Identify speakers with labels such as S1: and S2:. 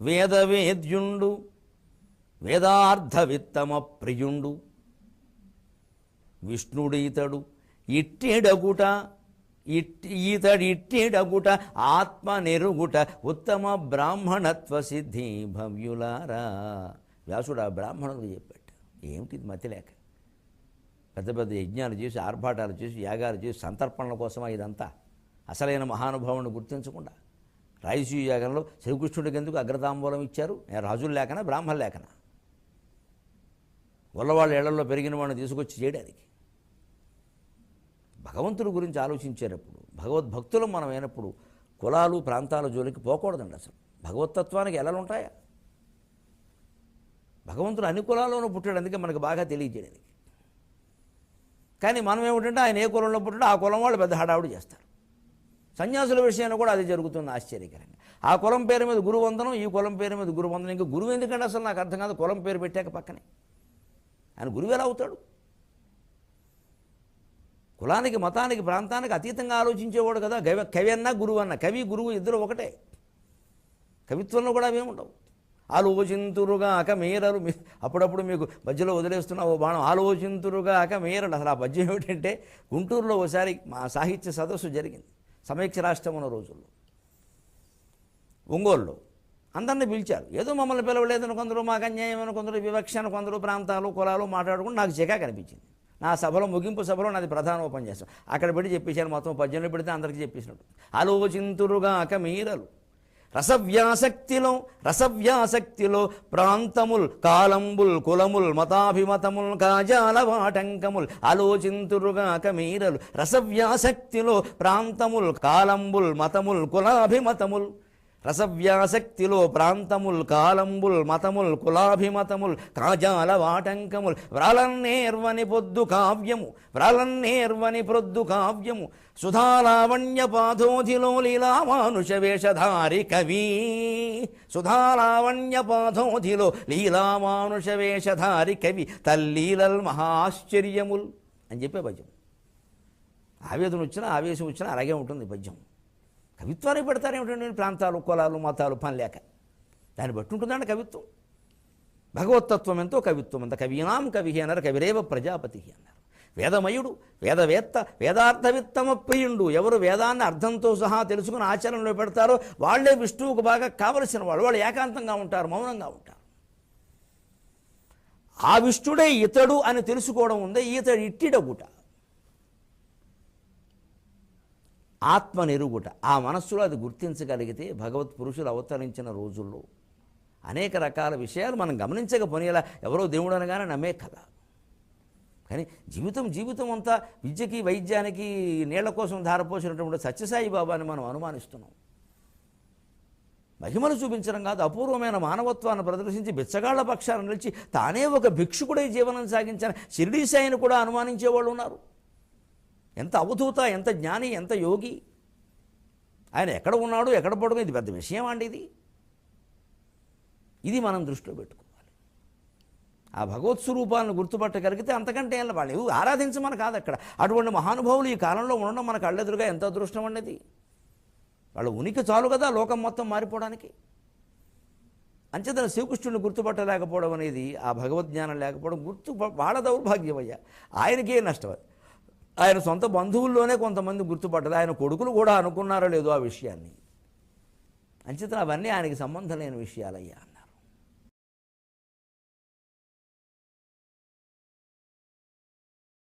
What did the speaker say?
S1: వేదవేద్యుండు వేదార్థవిత్తమ ప్రియుండు విష్ణుడీతడు ఇట్టిడగుట ఇట్టి ఈతడు ఇట్టిడగుట ఆత్మ నెరుగుట ఉత్తమ బ్రాహ్మణత్వ సిద్ధి భవ్యులారా. వ్యాసుడు ఆ బ్రాహ్మణుడు చెప్పాడు. ఏమిటి ఇది మతి లేక పెద్ద పెద్ద యజ్ఞాలు చేసి ఆర్భాటాలు చేసి యాగాలు చేసి సంతర్పణల కోసమా ఇదంతా? అసలైన మహానుభావుని గుర్తించకుండా రాయసీ యాగంలో శ్రీకృష్ణుడికి ఎందుకు అగ్రతాంబూలం ఇచ్చారు? నేను రాజులు లేకనా బ్రాహ్మణులు లేకనా గొల్లవాళ్ళ ఇళ్ళలో పెరిగిన వాడిని తీసుకొచ్చి చేయడానికి భగవంతుడి గురించి ఆలోచించేటప్పుడు భగవద్భక్తులు మనం అయినప్పుడు కులాలు ప్రాంతాల జోలికి పోకూడదండి అసలు. భగవతత్వానికి ఎలా ఉంటాయా? భగవంతుడు అన్ని కులాల్లోనూ పుట్టాడు అందుకే మనకు బాగా తెలియజేయడానికి. కానీ మనం ఏమిటంటే ఆయన ఏ కులంలో పుట్టాడో ఆ కులం వాళ్ళు పెద్ద హడావుడు చేస్తారు. సన్యాసుల విషయంలో కూడా అది జరుగుతుంది ఆశ్చర్యకరంగా. ఆ కులం పేరు మీద గురువందనం ఈ కులం పేరు మీద గురువందనం. ఇంకా గురువు ఎందుకంటే అసలు నాకు అర్థం కాదు కులం పేరు పెట్టాక పక్కనే. ఆయన గురువు ఎలా అవుతాడు? కులానికి మతానికి ప్రాంతానికి అతీతంగా ఆలోచించేవాడు కదా. కవి కవి అన్నా గురువు అన్న. కవి గురువు ఇద్దరు ఒకటే. కవిత్వంలో కూడా అవేముండవు ఆలోచింతురుగాక మీరలు. మీ అప్పుడప్పుడు మీకు మధ్యలో వదిలేస్తున్న ఓ బాణం. ఆలోచింతురుగాక మీరలు. అసలు ఆ పద్యం ఏమిటంటే గుంటూరులో ఒకసారి మా సాహిత్య సదస్సు జరిగింది. సమైక్య రాష్ట్రం ఉన్న రోజుల్లో. ఒంగోలులో అందరినీ పిలిచారు. ఏదో మమ్మల్ని పిలవలేదని కొందరు మాకు అన్యాయం అని కొందరు వివక్ష అని కొందరు ప్రాంతాలు కులాలు మాట్లాడుకుని నాకు చికా కనిపించింది. నా సభలో ముగింపు సభలో నాది ప్రధాన ఉపన్యాసం. అక్కడ పెట్టి చెప్పేశాను మొత్తం పద్యంలో పెడితే అందరికీ చెప్పేసినట్టు. ఆలోచింతురుగాక మీరలు. రసవ్యాసక్తిలో రసవ్యాసక్తిలో ప్రాంతముల్ కాలంబుల్ కులముల్ మతాభిమతముల్ కాజాల వాటంకముల్ ఆలోచింతురుగాక మీరలు రసవ్యాసక్తిలో ప్రాంతముల్ కాలంబుల్ మతముల్ కులాభిమతముల్. రసవ్యాసక్తిలో ప్రాంతముల్ కాలంబుల్ మతముల్ కులాభిమతముల్ కాజాల వాటంకముల్ వ్రాలన్నేర్వని పొద్దు కావ్యము వ్రాలన్నేర్వని ప్రొద్దు కావ్యము సుధాలావణ్య పాథోధిలో లీలామానుష వేషధారి కవి. సుధాలావణ్య పాథోధిలో లీలామానుష వేషధారి కవి తల్లీలల్ మహాశ్చర్యముల్ అని చెప్పే పద్యం. ఆవేదన వచ్చినా ఆవేశం వచ్చినా అలాగే ఉంటుంది పద్యం. కవిత్వాన్ని పెడతారేమిటండి ప్రాంతాలు కులాలు మతాలు పని లేక. దాన్ని బట్టి ఉంటుందండి కవిత్వం. భగవతత్వం ఎంతో కవిత్వం. అంత కవీనాం కవి అన్నారు కవిరేవ ప్రజాపతి అన్నారు. వేదమయుడు వేదవేత్త వేదార్థవిత్తమ ప్రియుండు ఎవరు వేదాన్ని అర్థంతో సహా తెలుసుకుని ఆచరణలో పెడతారో వాళ్ళే విష్ణువుకు బాగా కావలసిన వాళ్ళు. వాళ్ళు ఏకాంతంగా ఉంటారు మౌనంగా ఉంటారు. ఆ విష్ణుడే ఇతడు అని తెలుసుకోవడం ఉందే ఈతడు ఇట్టిడగుట. ఆత్మనెరుగుట ఆ మనస్సులో అది గుర్తించగలిగితే భగవత్ పురుషులు అవతరించిన రోజుల్లో అనేక రకాల విషయాలు మనం గమనించకపోనేలా ఎవరో దేవుడు అనగానే నమ్మే కథ కానీ జీవితం జీవితం అంతా విద్యకి వైద్యానికి నీళ్ళ కోసం ధారపోసినటువంటి సత్యసాయి బాబాని మనం అనుమానిస్తున్నాం. మహిమలు చూపించడం కాదు అపూర్వమైన మానవత్వాన్ని ప్రదర్శించి బిచ్చగాళ్ళ పక్షాలను నిలిచి తానే ఒక భిక్షుకుడై జీవనం సాగించిన షిరిడీ సాయిని కూడా అనుమానించేవాళ్ళు ఉన్నారు. ఎంత అవధూత ఎంత జ్ఞాని ఎంత యోగి. ఆయన ఎక్కడ ఉన్నాడు ఎక్కడ పడుకుని ఇది పెద్ద విషయం అండి ఇది. ఇది మనం దృష్టిలో పెట్టుకోవాలి. ఆ భగవత్ స్వరూపాలను గుర్తుపట్టగలిగితే అంతకంటే వాళ్ళు ఆరాధించమని కాదు అక్కడ. అటువంటి మహానుభావులు ఈ కాలంలో ఉండడం మన కళ్ళెదురుగా ఎంత అదృష్టం అనేది వాళ్ళ ఉనికి చాలు కదా లోకం మొత్తం మారిపోవడానికి. అంచేతన శ్రీకృష్ణుని గుర్తుపట్టలేకపోవడం అనేది ఆ భగవద్జ్ఞానం లేకపోవడం గుర్తు వాళ్ళ దౌర్భాగ్యం అయ్యా ఆయనకే నష్టం అది. ఆయన సొంత బంధువుల్లోనే కొంతమంది గుర్తుపట్టదు ఆయన కొడుకులు కూడా అనుకున్నారో లేదో ఆ విషయాన్ని. అంచేతన అవన్నీ ఆయనకి సంబంధం లేని విషయాలయ్యా.